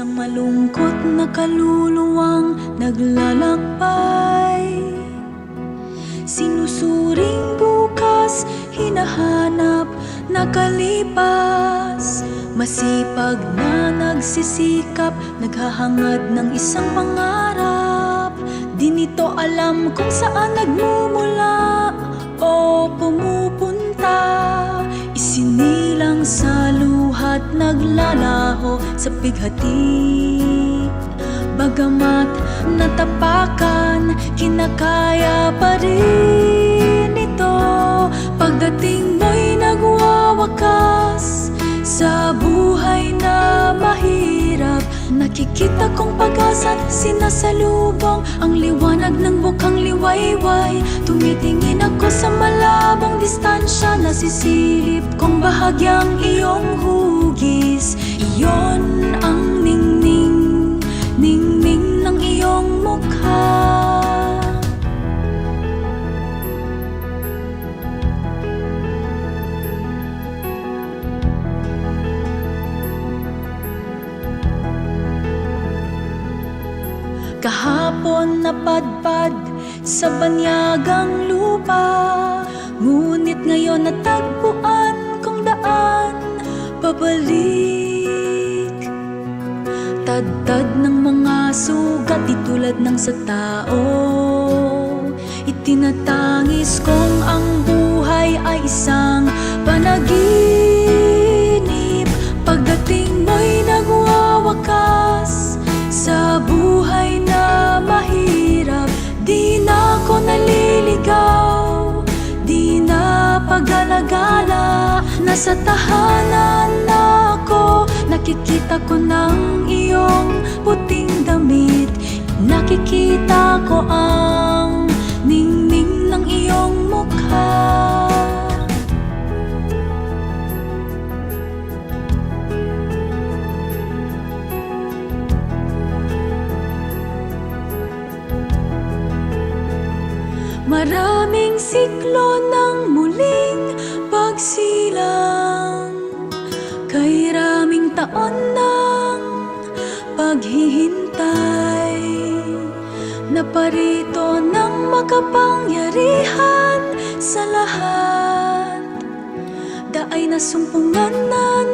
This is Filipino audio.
Isang malungkot na kaluluwang naglalakbay. Sinusuring bukas, hinahanap, nakalipas Masipag na nagsisikap, naghahangad ng isang pangarap. Di nito alam kung saan nagmumula naglalaho sa bighati Bagamat natapakan, kinakaya pa rin ito. Pagdating mo'y nagwawakas sa buhay na mahirap. Nakikita kong pag-asa't sinasalubong Ang liwanag ng bukang liwayway. Tumitingin ako sa malabong distansya Nasisilip kong bahagyang iyong hugis Iyon ang ningning, ningning ng iyong mukha. Kahapon napadpad sa banyagang lupa Ngunit ngayon natagpuan kong daan pabalik Tad-tad ng mga sugat di tulad ng sa tao. Itinatangis kong ang buhay ay isang panaginip Nasa tahanan na ako, nakikita ko ng iyong puting damit. Nakikita ko ang ningning ng iyong mukha. Maraming siklo ng muling raming taon ng paghihintay Naparito ng makapangyarihan sa lahat. Daay na sumpungan na